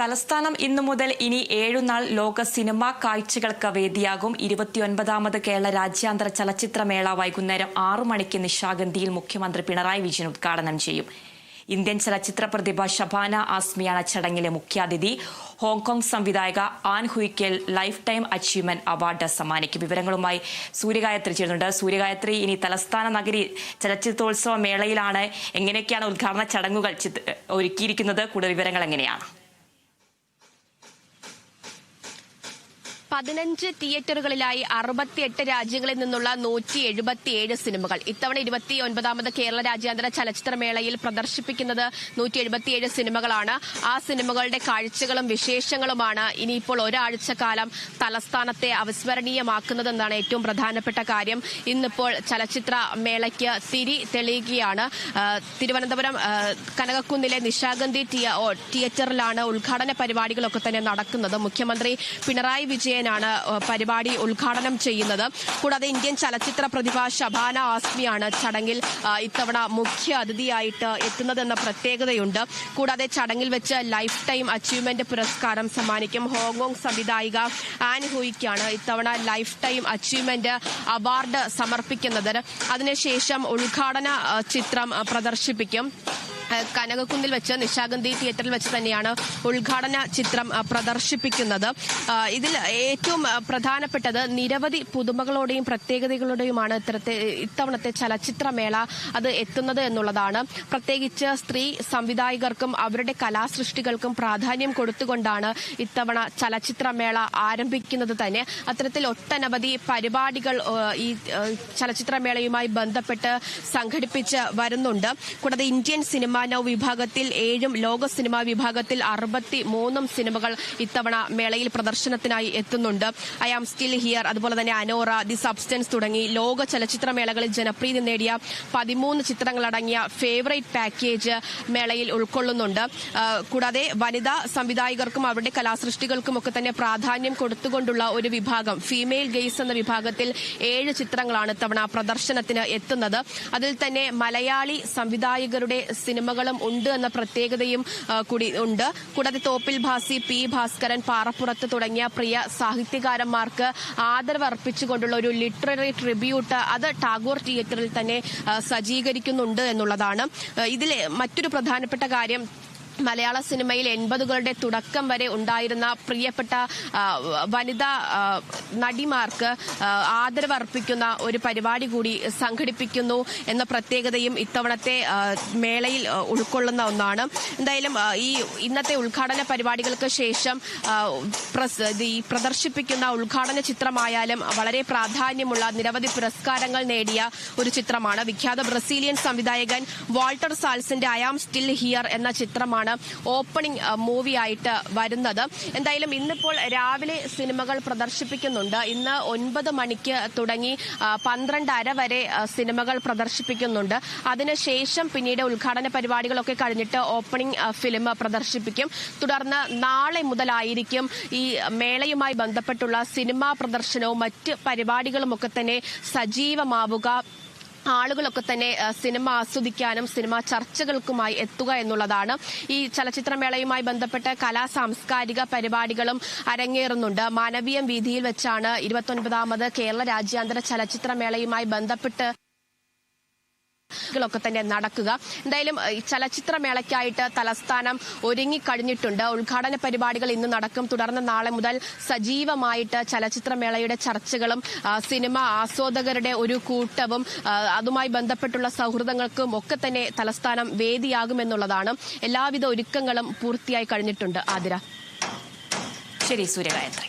തലസ്ഥാനം ഇന്നു മുതൽ ഇനി ഏഴുനാൾ ലോക സിനിമാ കാഴ്ചകൾക്ക് വേദിയാകും. ഇരുപത്തിയൊൻപതാമത് കേരള രാജ്യാന്തര ചലച്ചിത്രമേള വൈകുന്നേരം ആറു മണിക്ക് നിശാഗന്ധിയിൽ മുഖ്യമന്ത്രി പിണറായി വിജയൻ ഉദ്ഘാടനം ചെയ്യും. ഇന്ത്യൻ ചലച്ചിത്ര പ്രതിഭ ഷബാന ആസ്മിയാണ് ചടങ്ങിലെ മുഖ്യാതിഥി. ഹോങ്കോങ് സംവിധായക ആൻ ഹുയ്ക്കൽ ലൈഫ് ടൈം അച്ചീവ്മെന്റ് അവാർഡ് സമ്മാനിക്കും. വിവരങ്ങളുമായി സൂര്യഗായത്രി ചേരുന്നുണ്ട്. സൂര്യഗായത്രി ഇനി തലസ്ഥാന നഗരി ചലച്ചിത്രോത്സവ മേളയിലാണ് എങ്ങനെയൊക്കെയാണ് ഉദ്ഘാടന ചടങ്ങുകൾ ഒരുക്കിയിരിക്കുന്നത്? കൂടുതൽ വിവരങ്ങൾ എങ്ങനെയാണ്? പതിനഞ്ച് തിയേറ്ററുകളിലായി അറുപത്തിയെട്ട് രാജ്യങ്ങളിൽ നിന്നുള്ള നൂറ്റി എഴുപത്തിയേഴ് സിനിമകൾ. ഇത്തവണ ഇരുപത്തി ഒൻപതാമത് കേരള രാജ്യാന്തര ചലച്ചിത്രമേളയിൽ പ്രദർശിപ്പിക്കുന്നത് നൂറ്റി എഴുപത്തിയേഴ് സിനിമകളാണ്. ആ സിനിമകളുടെ കാഴ്ചകളും വിശേഷങ്ങളുമാണ് ഇനിയിപ്പോൾ ഒരാഴ്ച കാലം തലസ്ഥാനത്തെ അവിസ്മരണീയമാക്കുന്നതെന്നാണ് ഏറ്റവും പ്രധാനപ്പെട്ട കാര്യം. ഇന്നിപ്പോൾ ചലച്ചിത്ര മേളയ്ക്ക് തിരി തെളിയുകയാണ്. തിരുവനന്തപുരം കനകക്കുന്നിലെ നിശാഗന്ധി തിയേറ്ററിലാണ് ഉദ്ഘാടന പരിപാടികളൊക്കെ തന്നെ നടക്കുന്നത്. മുഖ്യമന്ത്രി പിണറായി വിജയനാണ് ആ, പരിപാടി ഉദ്ഘാടനം ചെയ്യുന്നത്. കൂടാതെ ഇന്ത്യൻ ചലച്ചിത്ര പ്രതിഭ ശബാന ആസ്മിയാണ് ചടങ്ങിൽ ഇത്തവണ മുഖ്യ അതിഥിയായിട്ട് എത്തുന്നതെന്ന പ്രത്യേകതയുണ്ട്. കൂടാതെ ചടങ്ങിൽ വെച്ച് ലൈഫ് ടൈം അച്ചീവ്മെന്റ് പുരസ്കാരം സമ്മാനിക്കും ഹോങ്കോങ് സംവിധായിക ആൻ ഹുയിക്കാണ് ഇത്തവണ ലൈഫ് ടൈം അച്ചീവ്മെന്റ് അവാർഡ് സമർപ്പിക്കുന്നത്. അതിനുശേഷം ഉദ്ഘാടന ചിത്രം പ്രദർശിപ്പിക്കും. കനകക്കുന്നിൽ വെച്ച് നിശാഗന്ധി തിയേറ്ററിൽ വെച്ച് തന്നെയാണ് ഉദ്ഘാടന ചിത്രം പ്രദർശിപ്പിക്കുന്നത്. ഇതിൽ ഏറ്റവും പ്രധാനപ്പെട്ടത് നിരവധി പുതുമകളോടെയും പ്രത്യേകതകളോടെയുമാണ് ഇത്തരത്തെ ഇത്തവണത്തെ ചലച്ചിത്രമേള അത് എത്തുന്നത് എന്നുള്ളതാണ്. പ്രത്യേകിച്ച് സ്ത്രീ സംവിധായകർക്കും അവരുടെ കലാസൃഷ്ടികൾക്കും പ്രാധാന്യം കൊടുത്തുകൊണ്ടാണ് ഇത്തവണ ചലച്ചിത്രമേള ആരംഭിക്കുന്നത് തന്നെ. അത്തരത്തിൽ ഒട്ടനവധി പരിപാടികൾ ഈ ചലച്ചിത്രമേളയുമായി ബന്ധപ്പെട്ട് സംഘടിപ്പിച്ച് വരുന്നുണ്ട്. കൂടാതെ ഇന്ത്യൻ സിനിമാ നൗ വിഭാഗത്തിൽ ഏഴും ലോക സിനിമാ വിഭാഗത്തിൽ അറുപത്തി മൂന്നും സിനിമകൾ ഇത്തവണ മേളയിൽ പ്രദർശനത്തിനായി എത്തുന്നുണ്ട്. I am still here. അതുപോലെ തന്നെ അനോറ ദി സബ്സ്റ്റൻസ് തുടങ്ങി ലോക ചലച്ചിത്ര മേളകളിൽ ജനപ്രീതി നേടിയ പതിമൂന്ന് ചിത്രങ്ങളടങ്ങിയ ഫേവറേറ്റ് പാക്കേജ് മേളയിൽ ഉൾക്കൊള്ളുന്നുണ്ട്. കൂടാതെ വനിതാ സംവിധായകർക്കും അവരുടെ കലാസൃഷ്ടികൾക്കും ഒക്കെ തന്നെ പ്രാധാന്യം കൊടുത്തുകൊണ്ടുള്ള ഒരു വിഭാഗം ഫീമെയിൽ ഗെയ്സ് എന്ന വിഭാഗത്തിൽ ഏഴ് ചിത്രങ്ങളാണ് ഇത്തവണ പ്രദർശനത്തിന് എത്തുന്നത്. അതിൽ തന്നെ മലയാളി സംവിധായകരുടെ സിനിമകളും ഉണ്ട് എന്ന പ്രത്യേകതയും കൂടി ഉണ്ട്. കൂടാതെ തോപ്പിൽ ഭാസി പി ഭാസ്കരൻ പാറപ്പുറത്ത് തുടങ്ങിയ പ്രിയ സാഹിത്യകാരന്മാർക്ക് ആദരവ് അർപ്പിച്ചുകൊണ്ടുള്ള ഒരു ലിറ്റററി ട്രിബ്യൂട്ട് അത് ടാഗോർ തിയേറ്ററിൽ തന്നെ സജ്ജീകരിക്കുന്നുണ്ട് എന്നുള്ളതാണ്. ഇതിലെ മറ്റൊരു പ്രധാനപ്പെട്ട കാര്യം മലയാള സിനിമയിൽ എൺപതുകളുടെ തുടക്കം വരെ ഉണ്ടായിരുന്ന പ്രിയപ്പെട്ട വനിതാ നടിമാർക്ക് ആദരവർപ്പിക്കുന്ന ഒരു പരിപാടി കൂടി സംഘടിപ്പിക്കുന്നു എന്ന പ്രത്യേകതയും ഇത്തവണത്തെ മേളയിൽ ഉൾക്കൊള്ളുന്ന ഒന്നാണ്. എന്തായാലും ഈ ഇന്നത്തെ ഉദ്ഘാടന പരിപാടികൾക്ക് ശേഷം പ്രദർശിപ്പിക്കുന്ന ഉദ്ഘാടന ചിത്രമായാലും വളരെ പ്രാധാന്യമുള്ള നിരവധി പുരസ്കാരങ്ങൾ നേടിയ ഒരു ചിത്രമാണ്. വിഖ്യാത ബ്രസീലിയൻ സംവിധായകൻ വാൾട്ടർ സാൽസിന്റെ ഐ ആം സ്റ്റിൽ ഹിയർ എന്ന ചിത്രമാണ് ഓപ്പണിംഗ് മൂവിയായിട്ട് വരുന്നത്. എന്തായാലും ഇന്നിപ്പോൾ രാവിലെ സിനിമകൾ പ്രദർശിപ്പിക്കുന്നുണ്ട്. ഇന്ന് ഒൻപത് മണിക്ക് തുടങ്ങി പന്ത്രണ്ടര വരെ സിനിമകൾ പ്രദർശിപ്പിക്കുന്നുണ്ട്. അതിനുശേഷം പിന്നീട് ഉദ്ഘാടന പരിപാടികളൊക്കെ കഴിഞ്ഞിട്ട് ഓപ്പണിംഗ് ഫിലിം പ്രദർശിപ്പിക്കും. തുടർന്ന് നാളെ മുതലായിരിക്കും ഈ മേളയുമായി ബന്ധപ്പെട്ടുള്ള സിനിമാ പ്രദർശനവും മറ്റ് പരിപാടികളുമൊക്കെ തന്നെ സജീവമാവുക ആളുകളൊക്കെ തന്നെ സിനിമ ആസ്വദിക്കാനും സിനിമ ചർച്ചകൾക്കുമായി എത്തുക എന്നുള്ളതാണ് ഈ ചലച്ചിത്രമേളയുമായി ബന്ധപ്പെട്ട കലാ സാംസ്കാരിക പരിപാടികളും അരങ്ങേറുന്നുണ്ട്. മാനവീയം വീതിയിൽ വെച്ചാണ് ഇരുപത്തൊൻപതാമത് കേരള രാജ്യാന്തര ചലച്ചിത്രമേളയുമായി ബന്ധപ്പെട്ട് ൊക്കെ തന്നെ നടക്കുക. എന്തായാലും ചലച്ചിത്രമേളയ്ക്കായിട്ട് തലസ്ഥാനം ഒരുങ്ങിക്കഴിഞ്ഞിട്ടുണ്ട്. ഉദ്ഘാടന പരിപാടികൾ ഇന്ന് നടക്കും. തുടർന്ന് നാളെ മുതൽ സജീവമായിട്ട് ചലച്ചിത്രമേളയുടെ ചർച്ചകളും സിനിമ ആസ്വാദകരുടെ ഒരു കൂട്ടവും അതുമായി ബന്ധപ്പെട്ടുള്ള സൗഹൃദങ്ങൾക്കും ഒക്കെ തന്നെ തലസ്ഥാനം വേദിയാകുമെന്നുള്ളതാണ്. എല്ലാവിധ ഒരുക്കങ്ങളും പൂർത്തിയായി കഴിഞ്ഞിട്ടുണ്ട്. ആതിര. ശരി സൂര്യഗായത്രി